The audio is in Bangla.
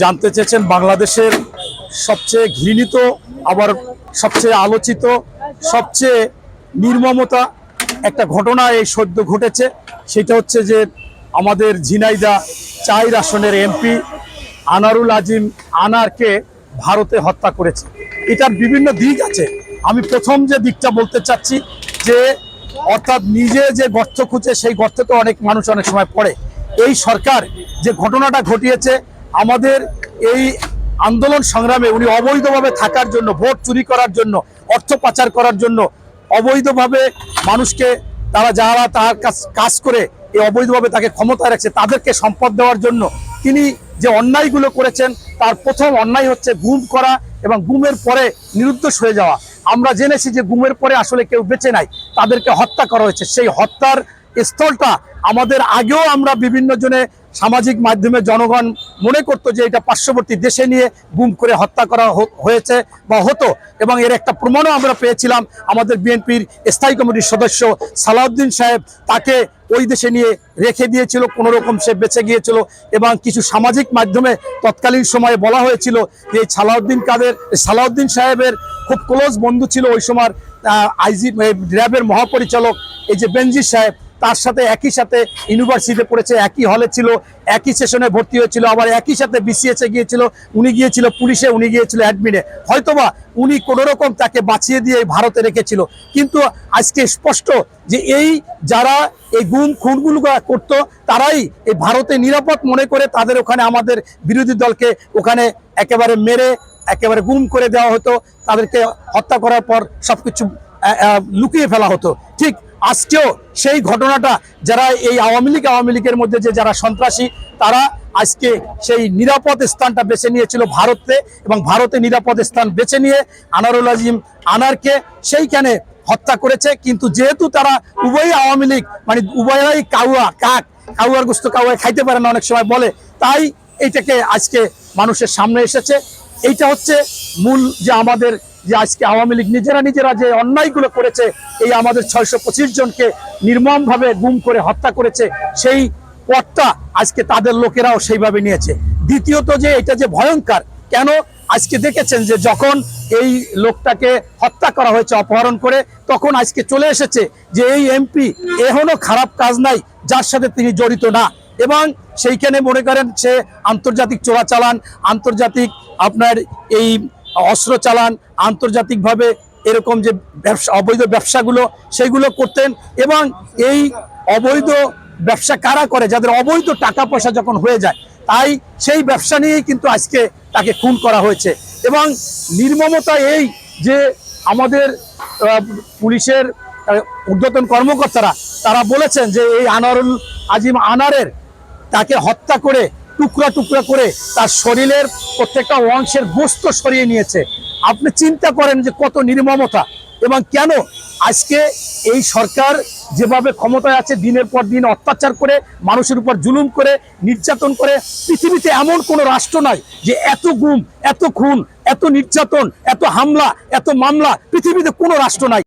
জানতে চেয়েছেন বাংলাদেশের সবচেয়ে ঘৃণিত, আবার সবচেয়ে আলোচিত, সবচেয়ে নির্মমতা একটা ঘটনা এই সদ্য ঘটেছে। সেটা হচ্ছে যে আমাদের ঝিনাইদা চাইর আসনের এমপি আনারুল আজিম আনারকে ভারতে হত্যা করেছে। এটার বিভিন্ন দিক আছে। আমি প্রথম যে দিকটা বলতে চাচ্ছি যে, অর্থাৎ নিজে যে গর্ত খুঁজে, সেই গর্তে তো অনেক মানুষ অনেক সময় পড়ে। এই সরকার যে ঘটনাটা ঘটিয়েছে, আমাদের এই আন্দোলন সংগ্রামে উনি অবৈধভাবে থাকার জন্য, ভোট চুরি করার জন্য, অর্থ পাচার করার জন্য অবৈধভাবে মানুষকে তারা যারা তার কাজ করে এই অবৈধভাবে তাকে ক্ষমতায় রাখছে, তাদেরকে সম্পদ দেওয়ার জন্য তিনি যে অন্যায়গুলো করেছেন, তার প্রথম অন্যায় হচ্ছে গুম করা এবং গুমের পরে নিরুদ্দেশ হয়ে যাওয়া। আমরা জেনেছি যে গুমের পরে আসলে কেউ বেঁচে নাই, তাদেরকে হত্যা করা হয়েছে। সেই হত্যার স্থলটা আমাদের আগেও আমরা বিভিন্ন জনে সামাজিক মাধ্যমে জনগণ মনে করতো যে এটা পার্শ্ববর্তী দেশে নিয়ে গুম করে হত্যা করা হয়েছে বা হতো এবং এর একটা প্রমাণও আমরা পেয়েছিলাম। আমাদের বিএনপির স্থায়ী কমিটির সদস্য সালাউদ্দিন সাহেব তাকে ওই দেশে নিয়ে রেখে দিয়েছিল কোনো রকম সে বেঁচে গিয়েছিল এবং কিছু সামাজিক মাধ্যমে তৎকালীন সময়ে বলা হয়েছিল যে এই সালাউদ্দিন কাদের, সালাউদ্দিন সাহেবের খুব ক্লোজ বন্ধু ছিল ওই সময় আইজি র্যাবের মহাপরিচালক, এই যে বেনজির সাহেব তার সাথে একই সাথে ইউনিভার্সিটিতে পড়েছে একই হলে ছিল একই সেশনে ভর্তি হয়েছিল আবার একই সাথে বিসিএসে গিয়েছিল উনি গিয়েছিল পুলিশে উনি গিয়েছিল অ্যাডমিনে হয়তোবা উনি কোনোরকম তাকে বাঁচিয়ে দিয়ে ভারতে রেখেছিল। কিন্তু আজকে স্পষ্ট যে এই যারা এই গুম খুনগুলো করতো তারাই এই ভারতে নিরাপদ মনে করে তাদের ওখানে আমাদের বিরোধী দলকে ওখানে একেবারে মেরে একেবারে গুম করে দেওয়া হতো। তাদেরকে হত্যা করার পর সবকিছু আহ, আহ, লুকিয়ে ফেলা হতো। ঠিক আজকেও সেই ঘটনাটা যারা এই আওয়ামী লীগ, আওয়ামী লীগের মধ্যে যে যারা সন্ত্রাসী, তারা আজকে সেই নিরাপদ স্থানটা বেছে নিয়েছিল ভারতে এবং ভারতে নিরাপদ স্থান বেছে নিয়ে আনারুল আজিম আনারকে সেইখানে হত্যা করেছে। কিন্তু যেহেতু তারা উভয়ই আওয়ামী লীগ মানে উভয়ই কাউয়া, কাক, কাউয়ার গুস্ত কাউয়া খাইতে পারে না অনেক সময় বলে, তাই এইটাকে আজকে মানুষের সামনে এসেছে। এইটা হচ্ছে মূল যে আমাদের যে আজকে আওয়ামী লীগ নিজেরা নিজেরা যে অন্যায়গুলো করেছে, এই আমাদের ছয়শো পঁচিশ জনকে নির্মমভাবে গুম করে হত্যা করেছে, সেই পথটা আজকে তাদের লোকেরাও সেইভাবে নিয়েছে। দ্বিতীয়ত যে এটা যে ভয়ঙ্কর, কেন আজকে দেখেছেন যে যখন এই লোকটাকে হত্যা করা হয়েছে, অপহরণ করে, তখন আজকে চলে এসেছে যে এই এমপি এখনও খারাপ কাজ নাই, যার সাথে তিনি জড়িত না। এবং সেইখানে মনে করেন সে আন্তর্জাতিক চোরাচালান, আন্তর্জাতিক আপনার এই অস্ত্র চালান, আন্তর্জাতিকভাবে এরকম যে ব্যবসা, অবৈধ ব্যবসাগুলো সেইগুলো করতেন এবং এই অবৈধ ব্যবসা কারা করে? যাদের অবৈধ টাকা পয়সা যখন হয়ে যায়, তাই সেই ব্যবসা নিয়েই কিন্তু আজকে তাকে খুন করা হয়েছে। এবং নির্মমতা এই যে আমাদের পুলিশের ঊর্ধ্বতন কর্মকর্তারা, তারা বলেছেন যে এই আনারুল আজিম আনারের তাকে হত্যা করে টুকরা টুকরা করে তার শরীরের প্রত্যেকটা অংশের গোস্ত সরিয়ে নিয়েছে। আপনি চিন্তা করেন যে কত নির্মমতা এবং কেন আজকে এই সরকার যেভাবে ক্ষমতায় আছে, দিনের পর দিন অত্যাচার করে, মানুষের উপর জুলুম করে, নির্যাতন করে, পৃথিবীতে এমন কোনো রাষ্ট্র নাই যে এত গুম, এত খুন, এত নির্যাতন, এত হামলা, এত মামলা, পৃথিবীতে কোনো রাষ্ট্র নাই।